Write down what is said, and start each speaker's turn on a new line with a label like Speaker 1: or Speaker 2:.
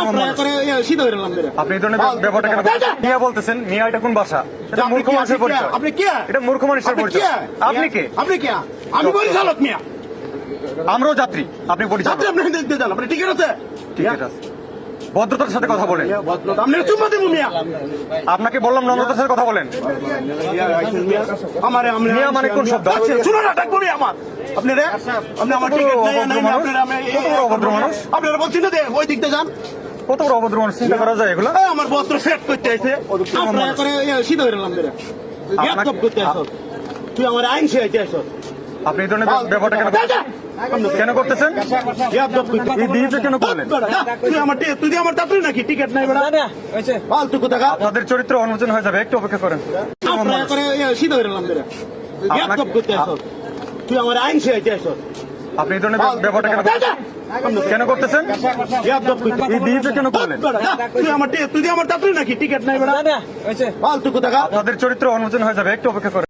Speaker 1: আপনি এই ধরনের ব্যাপারটা কেন
Speaker 2: যা, যা।
Speaker 1: মিয়া বলতেছেন মিয়া এটা কোন ভাষা? এটা মূর্খ মানুষের পরিচয়।
Speaker 2: আপনি কে?
Speaker 1: এটা মূর্খ মানুষের পরিচয়। আপনি কে?
Speaker 2: আপনি কে? আমি পরিচালক মিয়া।
Speaker 1: আমরাও যাত্রী। আপনি পরিচয়
Speaker 2: আপনি আপনি টিকিট আছে?
Speaker 1: ঠিক আছে। ভদ্রতার সাথে কথা বলেন। আপনাকে বললাম নম্রতার সাথে কথা বলেন। মিয়া মানে কোন শব্দ?
Speaker 2: আচ্ছা, আমার। আপনি আমার টিকিট? আপনারা? আপনারা বলছেন ওই দিক দিয়ে যান।
Speaker 1: কত বড় অভদ্র মানুষ চিন্তা করা যায় এগুলো?
Speaker 2: আমার বস্ত্র সেট করতে আইছে। করে বেরে করতে তুই আমার আইন শিখাইতে আইছ।
Speaker 1: আপনি এই ধরনের ব্যাপারটা কেন কেন করতেছেন? এই বিহেভিয়ার কেন করলেন
Speaker 2: তুই আমার তুই আমার চাকরি নাকি? টিকিট নাই বেড়া ফালতু কোথা
Speaker 1: আপনাদের চরিত্র অনুমোচন হয়ে যাবে একটু অপেক্ষা করেন।
Speaker 2: আপনারা করে বেরে করতে আইছ। তুই আমার আইন শিখাইতে আইছ।
Speaker 1: আপনি এই ধরনের ব্যাপারটা কেন কেন করতেছেন? এই কেন করলেন?
Speaker 2: তুই আমার তুই আমার চাকরি নাকি? টিকিট নাই বেড়া। ফালতু কোথা
Speaker 1: আপনাদের চরিত্র অনুমোচন হয়ে যাবে একটু অপেক্ষা করেন